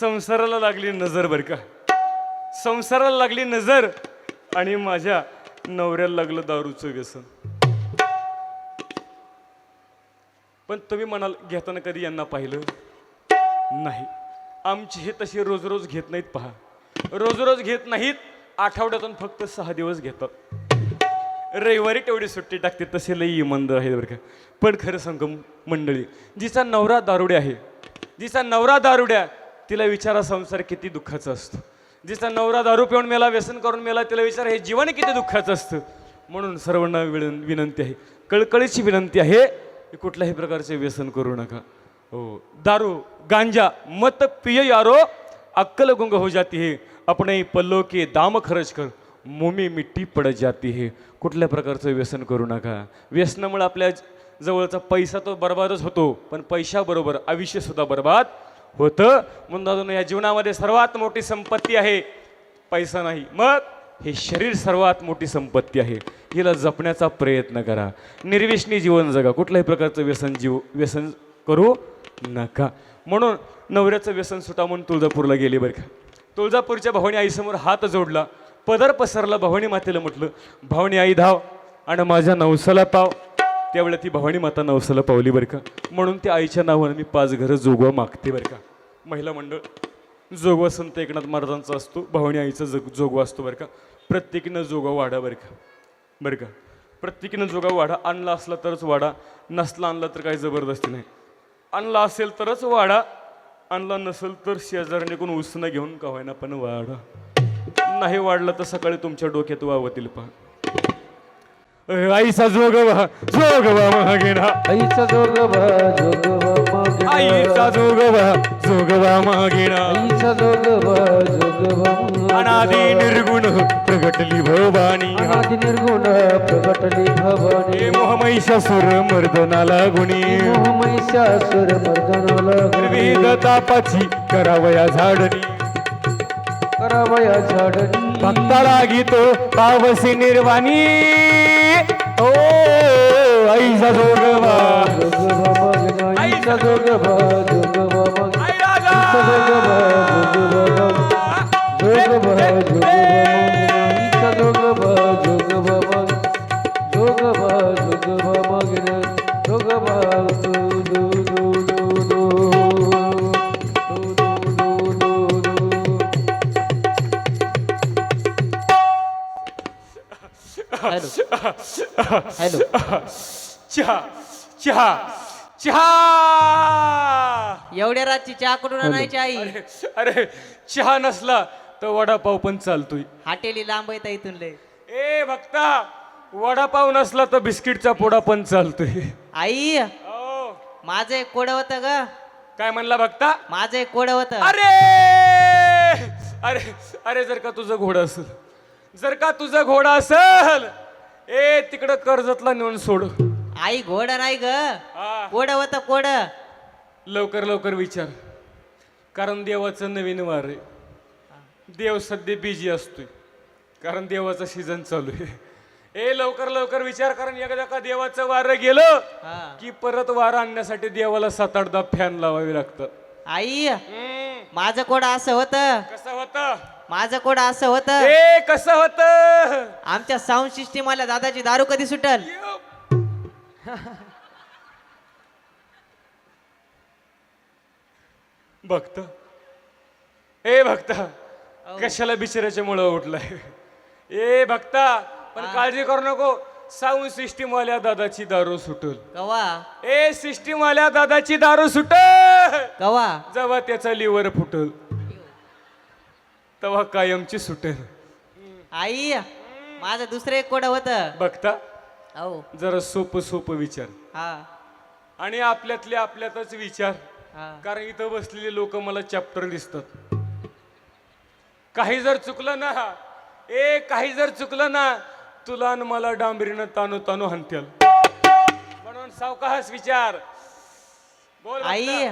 संसाराला लागली नजर बर का. संसाराला लागली नजर आणि माझ्या नवऱ्याला लागलं दारूचं व्यसन. पण तुम्ही म्हणाल घेताना कधी यांना पाहिलं? नाही. आमची हे तशी रोज रोज घेत नाहीत पहा. रोज रोज घेत नाहीत आठवड्यातून फक्त सहा दिवस घेतात. रविवारी तेवढी सुट्टी टाकते तसे लई इमानदार आहे बरं का. पण खरं सांगू मंडळी जिचा नवरा दारुड्या आहे जिचा नवरा दारुड्या तिला विचारा संसार किती दुःखाचा असतो. जिचा नवरा दारू पिऊन मेला व्यसन करून मेला तिला विचार हे जीवन किती दुःखाचं असतं. म्हणून सर्वांना विन विनंती आहे. कळकळीची विनंती आहे की कुठल्याही प्रकारचे व्यसन करू नका. हो. दारू गांजा मत पिय यारो अक्कल गुंग हो जाती है. अपने पल्लो के दाम खर्च कर मोमी मिट्टी पडत जाती है. कुठल्या प्रकारचं व्यसन करू नका. व्यसनामुळे आपल्या जवळचा पैसा तो बर्बादच होतो पण पैशाबरोबर आयुष्यसुद्धा बर्बाद होतं. म्हणून दादा या जीवनामध्ये सर्वात मोठी संपत्ती आहे पैसा नाही. मग हे शरीर सर्वात मोठी संपत्ती आहे. हिला जपण्याचा प्रयत्न करा. निर्विष्णी जीवन जगा. कुठल्याही प्रकारचं व्यसन जीव व्यसन करू नका. म्हणून नवऱ्याचं व्यसन सुटा म्हणून तुळजापूरला गेली बरं का. तुळजापूरच्या भावणी आईसमोर हात जोडला. पदर पसरला भवानी मातेला म्हटलं भावणी आई धाव आणि माझ्या नवसाला पाव. त्यावेळेला ती भवानी माता नवसाला पावली बरं का? म्हणून त्या आईच्या नावानं मी पाच घरं जोगवा मागते बरं का? महिला मंडळ जोगवा संत एकनाथ महाराजांचा असतो भवानी आईचा जग जोगवा असतो बरं का? प्रत्येकीनं जोगा वाडा बरं का? बरं का? प्रत्येकीनं जोगा वाडा आणला असला तरच वाडा नसला आणला तर काही जबरदस्ती नाही. आणला असेल तरच वाडा आणला नसेल तर शेजारने कोण उसणं घेऊन का होईना पण वाडा नाही वाढलं तर सकाळी तुमच्या डोक्यात वावतील पहा. आईचा जोगवा जोगवा मागेना. आईचा जोगवा जोगवा मग आईचा जोगवा जोगवा मागेना. आईचा जोगवा जोगवा अनादी निर्गुण प्रगटली भवानी अनादि निर्गुण प्रगटली भवानी मोहमैशासुर मर्दनाला गुणी. मोहमैशासुर मर्दनाला विविध तापाची करावया झाडणी. करावया झाडणी. भक्ताला गीतो पावसी निर्वाणी. ओ आईचा जोगवा जोगवा मग आईचा जोगवा जोगवा हॅलो. हॅलो. चहा चहा चहा. एवढ्या रातची चहा कुठून आणायची आई? अरे अरे चहा नसला तर वडापाव पण चालतोय. हाटेली लांब येता इथून लय. ए भक्ता वडापाव नसला तर बिस्किटचा पोडा पण चालतोय. आई ओ, माझं एक कोड होतं ग. काय म्हणला भक्ता? माझं एक कोड होतं. अरे! अरे अरे जर का तुझं घोडं असेल. जर का तुझं घोडा असेल ए तिकडं कर्जतला नेऊन सोड. आई घोड नाही ग. हा. कोड होतं कोड. लवकर लवकर विचार. कारण देवाचं नवीन वार आहे. देव सध्या बिझी असतोय. कारण देवाचा सीझन चालू आहे. ए लवकर लवकर विचार कारण एकदा का देवाचं वारं गेलं हा. की परत वारं आणण्यासाठी देवाला सात आठ दहा फॅन लावावे लागतात आई हम्म, माझं कोड असं होतं. कसं होतं? माझं कोड असं होतं. ए कसं होतं? आमच्या साऊंड सिस्टीम वाल्या दादाची दारू कधी सुटल? भक्त. ए भक्ता. कशाला बिचाराच्या मुळे उठलाय? ए भक्ता पण काळजी करू नको. साऊंड सिस्टीम वाल्या दादाची दारू सुटल. कवा? ए सिस्टीम वाल्या दादाची दारू सुटल. कवा? जेव्हा त्याचा लिव्हर फुटल. तेव्हा कायमची सुटेल. आई माझं दुसरं एक कोड होतं. बघता? हो जरा सोपं सोपं विचार. हा. आणि आपल्यातले आपल्यातच विचार. हा. कारण इथं बसलेले लोक मला चॅप्टर दिसतात. काही जर चुकलं ना ए काही जर चुकलं ना तुला मला डांबरीनं तानू तानू हनत्याल म्हणून सावकाश विचार. आई.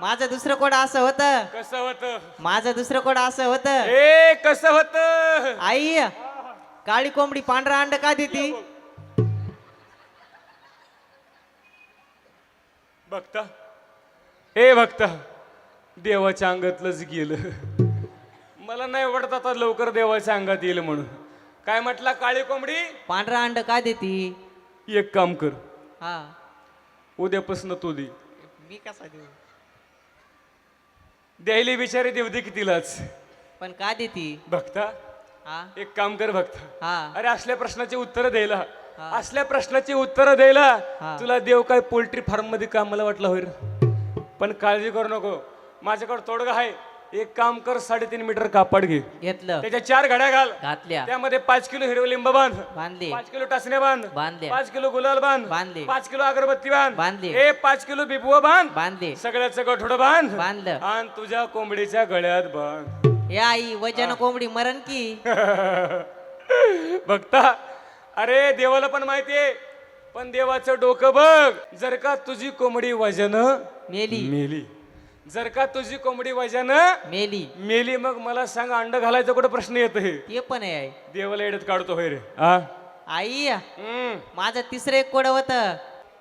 माझं दुसरं कोड असं होतं. कसं होतं? माझं दुसरं कोड असं होतं. ए कसं होतं? आई काळी कोंबडी पांढरा अंड का देती? बघता ए बघता देवाच्या अंगातलंच गेलं. मला नाही वाटत आता लवकर देवाच्या अंगात येईल म्हणून. काय म्हटला काळी कोंबडी? पांढरा अंड का देती? एक काम कर. हा. उद्यापासून तू दे. मी कसा देऊ? द्यायला बिचारे देऊ दे कितीलाच पण का देती? भक्ता हा एक काम कर भक्ता. हा. अरे असल्या प्रश्नाची उत्तरं द्यायला. असल्या प्रश्नाची उत्तरं द्यायला. हा. तुला देव काय पोल्ट्री फार्ममध्ये कामाला वाटलं होईल? पण काळजी करू नको. माझ्याकडे तोडगा आहे. एक काम कर साडेतीन मीटर कापड घे. घेतलं. त्याच्या चार घड्या घाल. घातल्या. त्यामध्ये पाच किलो हिरवे लिंब बांध. बांधले. पाच किलो टाचण्या बांध. बांधले. पाच किलो गुलाल बांध. बांधले. पाच किलो अगरबत्ती बांध. बांधले. ए पाच किलो बिबुआ बांध. बांधले. सगळ्याचं गठोडं बांध. बांधलं. आणि तुझ्या कोंबडीच्या गळ्यात बांध. हे आई वजन कोंबडी मरण की? बघता. अरे देवाला पण माहितीये. पण देवाचं डोकं बघ. जर का तुझी कोंबडी वजन मेली. मेली. जर का तुझी कोंबडी वजन मेली. मेली मग मला सांग अंड घालायचं कुठं प्रश्न येत हे ते पण आहे आई. देवाला येडत काढतो होय रे. हा? आई हम्म. माझं तिसरं एक कोड होत.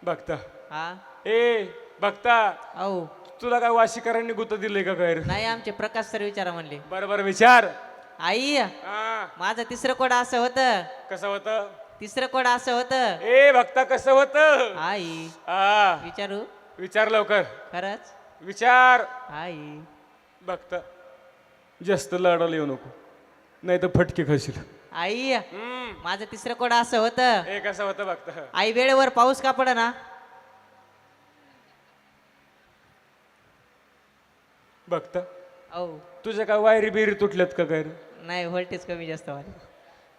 बघता. हा? ए बघता. औ. तुला काय वाशिकारांनी गुत दिलंय का काय रे? नाही आमचे प्रकाश सर विचारा म्हणले. बरं बरं विचार. आई हा. माझं तिसरं कोड असं होतं. कसं होतं? तिसरं कोड असं होतं. ए बघता कसं होतं? आई. विचारू? विचार लवकर. खरंच? विचार. आई. बघता जास्त लाडाला येऊ नको. नाही तर फटके खाशील. आई हम्म. माझं तिसरं कोड असं होतं. ए कसं होतं बघता आई वेळेवर पाऊस का पड ना बघता औ. तुझ्या काय वायरी बिरी तुटल्यात का काय रे? नाही व्होल्टेज कमी जास्त व्हायला.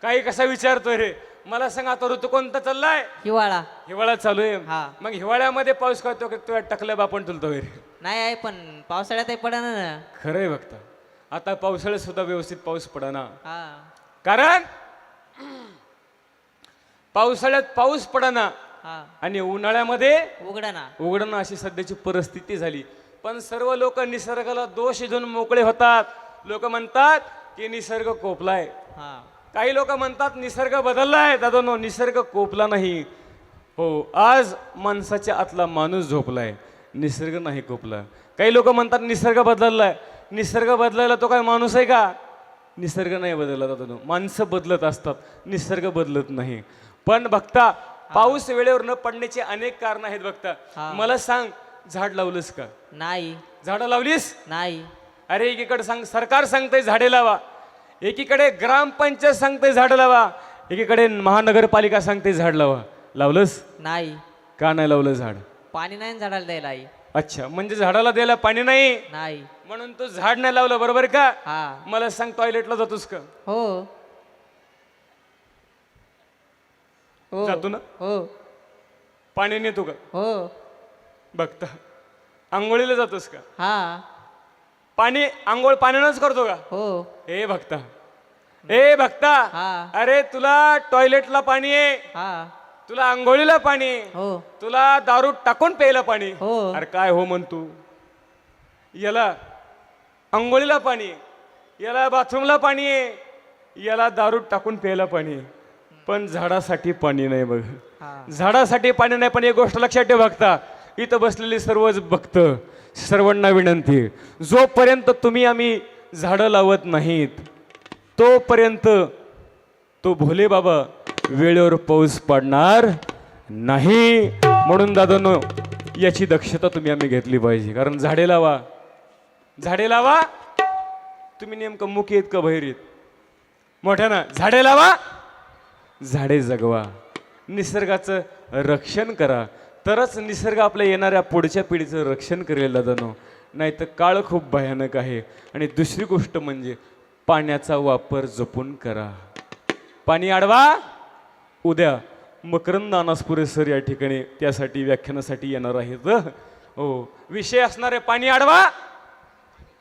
काही कसा विचारतोय रे? मला सांग आता ऋतू कोणता चाललाय? हिवाळा. हिवाळा चालू आहे. हा. मग हिवाळ्यामध्ये पाऊस कळतो का तुझ्या टकल्या बापण तुलतो रे? नाही आहे पण पावसाळ्यातही पडा ना. खरं आहे बघता आता पावसाळ्यात सुद्धा व्यवस्थित पाऊस पडना हा. कारण पावसाळ्यात पाऊस पडना हा. आणि उन्हाळ्यामध्ये उघडा ना. उघडणं अशी सध्याची परिस्थिती झाली. पण सर्व लोक निसर्गाला दोष देऊन मोकळे होतात. लोक म्हणतात की निसर्ग कोपलाय. हा. काही लोक म्हणतात निसर्ग बदललाय. दादा नो निसर्ग कोपला नाही. हो आज माणसाच्या आतला माणूस झोपलाय. निसर्ग नाही कोपला. काही लोक म्हणतात निसर्ग बदललाय. निसर्ग बदलायला तो काय माणूस आहे का? निसर्ग नाही बदलला नो माणसं बदलत असतात. निसर्ग बदलत नाही. पण बघता पाऊस वेळेवर न पडण्याची अनेक कारण आहेत बघता. मला सांग झाड लावलंस का? नाही. झाडं लावलीस? नाही. अरे एकीकडे सांग सरकार सांगतंय झाडे लावा. एकीकडे ग्रामपंचायत सांगते झाड लावा. एकीकडे महानगरपालिका सांगते झाड लावा. लावलंस? नाही. का नाही लावलं झाड? पाणी नाही ना झाडाला द्यायला आई. अच्छा म्हणजे झाडाला द्यायला पाणी नाही? नाही. म्हणून तू झाड नाही लावलं बरोबर का? हा. मला सांग टॉयलेटला जातोस का? हो. हो. जातो ना? हो. पाणी नेतो का? हो. बघता. आंघोळीला जातोस का? हा. पाणी आंघोळ पाण्यानंच करतो का? हो. ए भक्ता ए भक्ता हा. अरे तुला टॉयलेटला पाणी आहे. हा. तुला आंघोळीला पाणी हो तुला दारू टाकून प्यायला पाणी हो अरे काय हो म्हणतो याला आंघोळीला पाणी. याला बाथरूमला पाणी आहे याला दारू टाकून प्यायला पाणी आहे. पण झाडासाठी पाणी नाही बघ झाडासाठी पाणी नाही पण एक गोष्ट लक्षात ठेव बघता इथं बसलेले सर्वच भक्त सर्वांना विनंती आहे. जोपर्यंत तुम्ही आम्ही झाडं लावत नाहीत तोपर्यंत तो भोले बाबा वेळेवर पाऊस पडणार नाही. म्हणून दादानो याची दक्षता तुम्ही आम्ही घेतली पाहिजे. कारण झाडे लावा. झाडे लावा. तुम्ही नेमकं मुखी येत का बहिरीत मोठ्या ना झाडे लावा. झाडे जगवा. निसर्गाचं रक्षण करा. तरच निसर्ग आपल्या येणाऱ्या पुढच्या पिढीचं रक्षण करेल दादानो. नाही तर काळ खूप भयानक आहे. आणि दुसरी गोष्ट म्हणजे पाण्याचा वापर जपून करा. पाणी अडवा उद्या मकरंद अनासपुरे सर या ठिकाणी त्यासाठी व्याख्यानासाठी येणार आहेत. हो विषय असणारे पाणी आडवा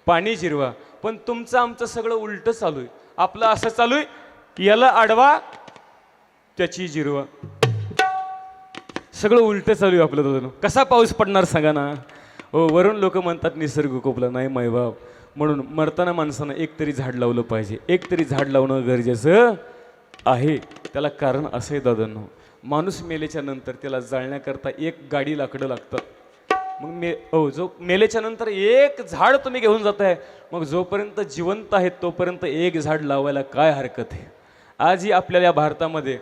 पाणी जिरवा. पण तुमचं आमचं सगळं उलटं चालू आहे. आपलं असं चालू आहे की याला आडवा त्याची जिरवा. सगळं उलटं चालू आहे आपलं दादा कसा पाऊस पडणार सांगा ना. हो वरून लोक म्हणतात निसर्ग कोपला नाही मायबाप. म्हणून मरताना माणसानं एक तरी झाड लावलं पाहिजे. एक तरी झाड लावणं गरजेचं. आहे त्याला कारण असं आहे दादांनो. माणूस मेल्याच्या नंतर त्याला जाळण्याकरता एक गाडी लाकडं लागतात मग मे हो जो मेलेच्या नंतर एक झाड तुम्ही घेऊन जात आहे मग जोपर्यंत जिवंत आहेत तोपर्यंत एक झाड लावायला काय हरकत आहे? आजही आपल्याला या भारतामध्ये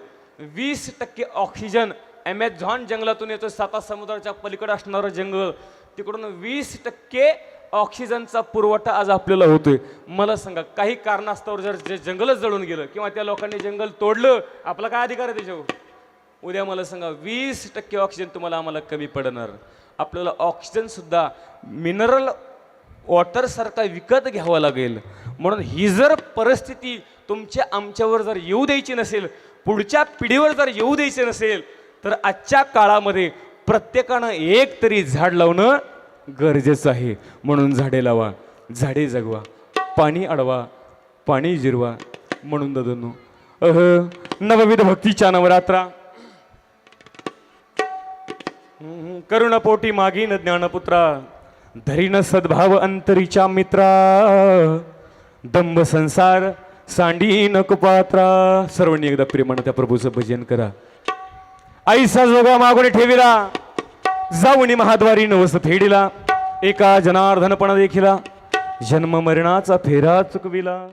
वीस टक्के ऑक्सिजन ॲमेझॉन जंगलातून येतो साता समुद्राच्या पलीकडे असणारं जंगल तिकडून वीस टक्के ऑक्सिजनचा पुरवठा आज आपल्याला होतोय. मला सांगा काही कारणास्तव जर जे जंगलच जळून गेलं किंवा त्या लोकांनी जंगल तोडलं आपला काय अधिकार आहे त्याच्यावर? उद्या मला सांगा वीस टक्के ऑक्सिजन तुम्हाला आम्हाला कमी पडणार. आपल्याला ऑक्सिजनसुद्धा मिनरल वॉटरसारखा विकत घ्यावा लागेल. म्हणून ही जर परिस्थिती तुमच्या आमच्यावर जर येऊ द्यायची नसेल पुढच्या पिढीवर जर येऊ द्यायची नसेल तर आजच्या काळामध्ये प्रत्येकानं एक तरी झाड लावणं गरजेचं आहे. म्हणून झाडे लावा झाडे जगवा पाणी अडवा पाणी जिरवा म्हणून ददनू अह नवविध भक्तीच्या नवरात्रा. करुणपोटी मागीन ज्ञानपुत्रा. धरीन सद्भाव अंतरीच्या मित्रा. दंभ संसार सांडीन कुपात्रा. सर्वांनी एकदा प्रेमानं त्या प्रभूचं भजन करा. आईसा जोगा मागून ठेविला. जाऊनी महाद्वारी नवस फेडिला एका जनार्दनपणा देखिला जन्म मरणाचा फेरा चुकविला.